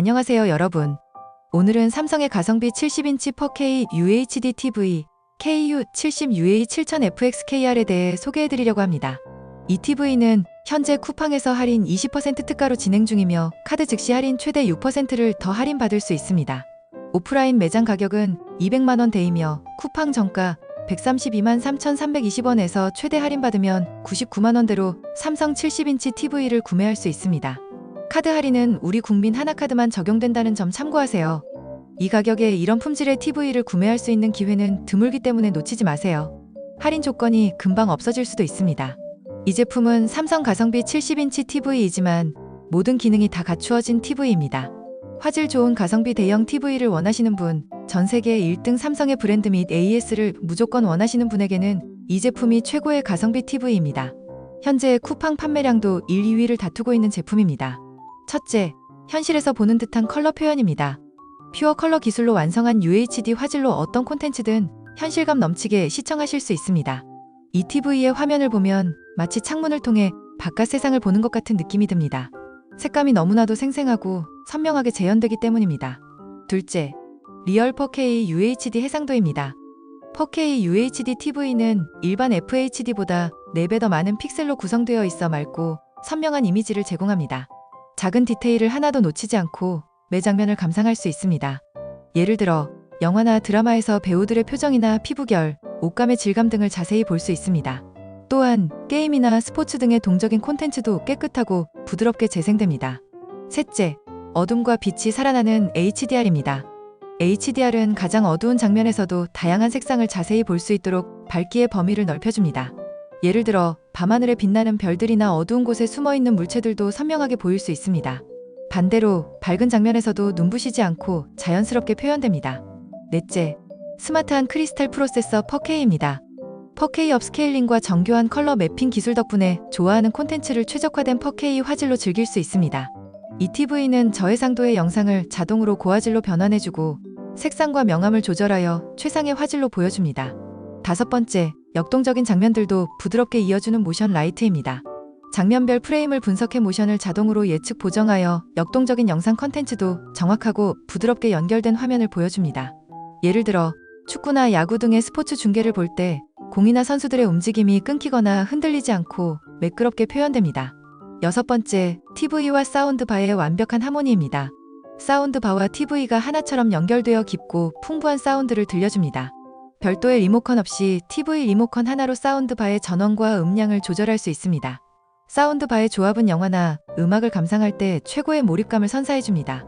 안녕하세요 여러분. 오늘은 삼성의 가성비 70인치 4K UHD TV KU70UA 7000FXKR에 대해 소개해드리려고 합니다. 이 TV는 현재 쿠팡에서 할인 20% 특가로 진행 중이며 카드 즉시 할인 최대 6%를 더 할인받을 수 있습니다. 오프라인 매장 가격은 200만원대이며 쿠팡 정가 132만 3,320원에서 최대 할인받으면 99만원대로 삼성 70인치 TV를 구매할 수 있습니다. 카드 할인은 우리 국민 하나카드만 적용된다는 점 참고하세요. 이 가격에 이런 품질의 TV를 구매할 수 있는 기회는 드물기 때문에 놓치지 마세요. 할인 조건이 금방 없어질 수도 있습니다. 이 제품은 삼성 가성비 70인치 TV이지만 모든 기능이 다 갖추어진 TV입니다. 화질 좋은 가성비 대형 TV를 원하시는 분, 전 세계 1등 삼성의 브랜드 및 AS를 무조건 원하시는 분에게는 이 제품이 최고의 가성비 TV입니다. 현재 쿠팡 판매량도 1, 2위를 다투고 있는 제품입니다. 첫째, 현실에서 보는 듯한 컬러 표현입니다. 퓨어 컬러 기술로 완성한 UHD 화질로 어떤 콘텐츠든 현실감 넘치게 시청하실 수 있습니다. 이 TV의 화면을 보면 마치 창문을 통해 바깥 세상을 보는 것 같은 느낌이 듭니다. 색감이 너무나도 생생하고 선명하게 재현되기 때문입니다. 둘째, 리얼 4K UHD 해상도입니다. 4K UHD TV는 일반 FHD보다 4배 더 많은 픽셀로 구성되어 있어 맑고 선명한 이미지를 제공합니다. 작은 디테일을 하나도 놓치지 않고 매 장면을 감상할 수 있습니다. 예를 들어 영화나 드라마에서 배우들의 표정이나 피부결, 옷감의 질감 등을 자세히 볼 수 있습니다. 또한 게임이나 스포츠 등의 동적인 콘텐츠도 깨끗하고 부드럽게 재생됩니다. 셋째, 어둠과 빛이 살아나는 HDR입니다. HDR은 가장 어두운 장면에서도 다양한 색상을 자세히 볼 수 있도록 밝기의 범위를 넓혀줍니다. 예를 들어 밤하늘에 빛나는 별들이나 어두운 곳에 숨어 있는 물체들도 선명하게 보일 수 있습니다. 반대로 밝은 장면에서도 눈부시지 않고 자연스럽게 표현됩니다. 넷째, 스마트한 크리스탈 프로세서 4K입니다. 4K 업스케일링과 정교한 컬러 매핑 기술 덕분에 좋아하는 콘텐츠를 최적화된 4K 화질로 즐길 수 있습니다. 이 TV는 저해상도의 영상을 자동으로 고화질로 변환해주고 색상과 명암을 조절하여 최상의 화질로 보여줍니다. 다섯 번째, 역동적인 장면들도 부드럽게 이어주는 모션 라이트입니다. 장면별 프레임을 분석해 모션을 자동으로 예측 보정하여 역동적인 영상 컨텐츠도 정확하고 부드럽게 연결된 화면을 보여줍니다. 예를 들어 축구나 야구 등의 스포츠 중계를 볼 때 공이나 선수들의 움직임이 끊기거나 흔들리지 않고 매끄럽게 표현됩니다. 여섯 번째, TV와 사운드바의 완벽한 하모니입니다. 사운드바와 TV가 하나처럼 연결되어 깊고 풍부한 사운드를 들려줍니다. 별도의 리모컨 없이 TV 리모컨 하나로 사운드바의 전원과 음량을 조절할 수 있습니다. 사운드바의 조합은 영화나 음악을 감상할 때 최고의 몰입감을 선사해줍니다.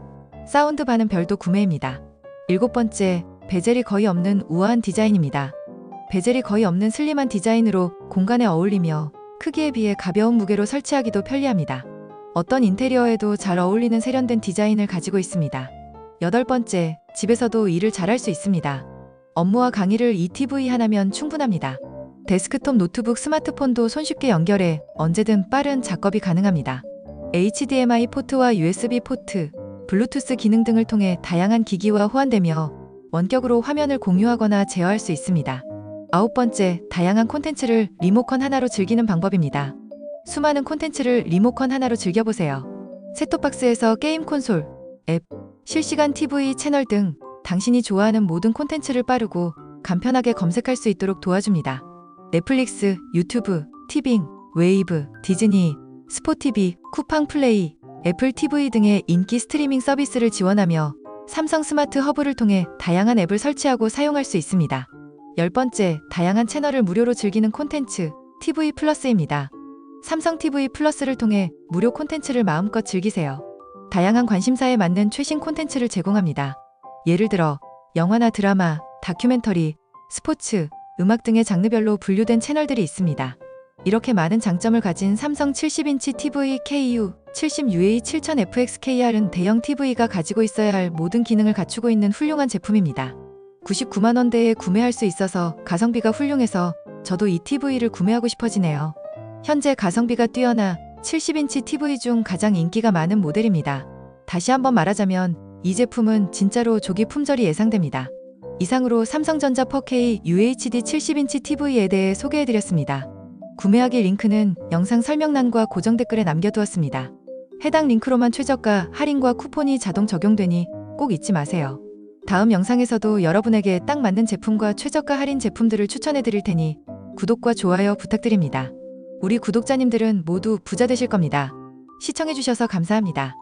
사운드바는 별도 구매입니다. 일곱 번째, 베젤이 거의 없는 우아한 디자인입니다. 베젤이 거의 없는 슬림한 디자인으로 공간에 어울리며 크기에 비해 가벼운 무게로 설치하기도 편리합니다. 어떤 인테리어에도 잘 어울리는 세련된 디자인을 가지고 있습니다. 여덟 번째, 집에서도 일을 잘할 수 있습니다. 업무와 강의를 이 TV 하나면 충분합니다. 데스크톱 노트북 스마트폰도 손쉽게 연결해 언제든 빠른 작업이 가능합니다. HDMI 포트와 USB 포트, 블루투스 기능 등을 통해 다양한 기기와 호환되며 원격으로 화면을 공유하거나 제어할 수 있습니다. 아홉 번째, 다양한 콘텐츠를 리모컨 하나로 즐기는 방법입니다. 수많은 콘텐츠를 리모컨 하나로 즐겨보세요. 셋톱박스에서 게임 콘솔, 앱, 실시간 TV 채널 등 당신이 좋아하는 모든 콘텐츠를 빠르고 간편하게 검색할 수 있도록 도와줍니다. 넷플릭스, 유튜브, 티빙, 웨이브, 디즈니, 스포티비, 쿠팡 플레이, 애플 TV 등의 인기 스트리밍 서비스를 지원하며 삼성 스마트 허브를 통해 다양한 앱을 설치하고 사용할 수 있습니다. 열 번째, 다양한 채널을 무료로 즐기는 콘텐츠, TV 플러스입니다. 삼성 TV 플러스를 통해 무료 콘텐츠를 마음껏 즐기세요. 다양한 관심사에 맞는 최신 콘텐츠를 제공합니다. 예를 들어, 영화나 드라마, 다큐멘터리, 스포츠, 음악 등의 장르별로 분류된 채널들이 있습니다. 이렇게 많은 장점을 가진 삼성 70인치 TV KU 70UA 7000FXKR은 대형 TV가 가지고 있어야 할 모든 기능을 갖추고 있는 훌륭한 제품입니다. 99만 원대에 구매할 수 있어서 가성비가 훌륭해서 저도 이 TV를 구매하고 싶어지네요. 현재 가성비가 뛰어나 70인치 TV 중 가장 인기가 많은 모델입니다. 다시 한번 말하자면 이 제품은 진짜로 조기 품절이 예상됩니다. 이상으로 삼성전자 4K UHD 70인치 TV에 대해 소개해드렸습니다. 구매하기 링크는 영상 설명란과 고정 댓글에 남겨두었습니다. 해당 링크로만 최저가 할인과 쿠폰이 자동 적용되니 꼭 잊지 마세요. 다음 영상에서도 여러분에게 딱 맞는 제품과 최저가 할인 제품들을 추천해 드릴 테니 구독과 좋아요 부탁드립니다. 우리 구독자님들은 모두 부자 되실 겁니다. 시청해 주셔서 감사합니다.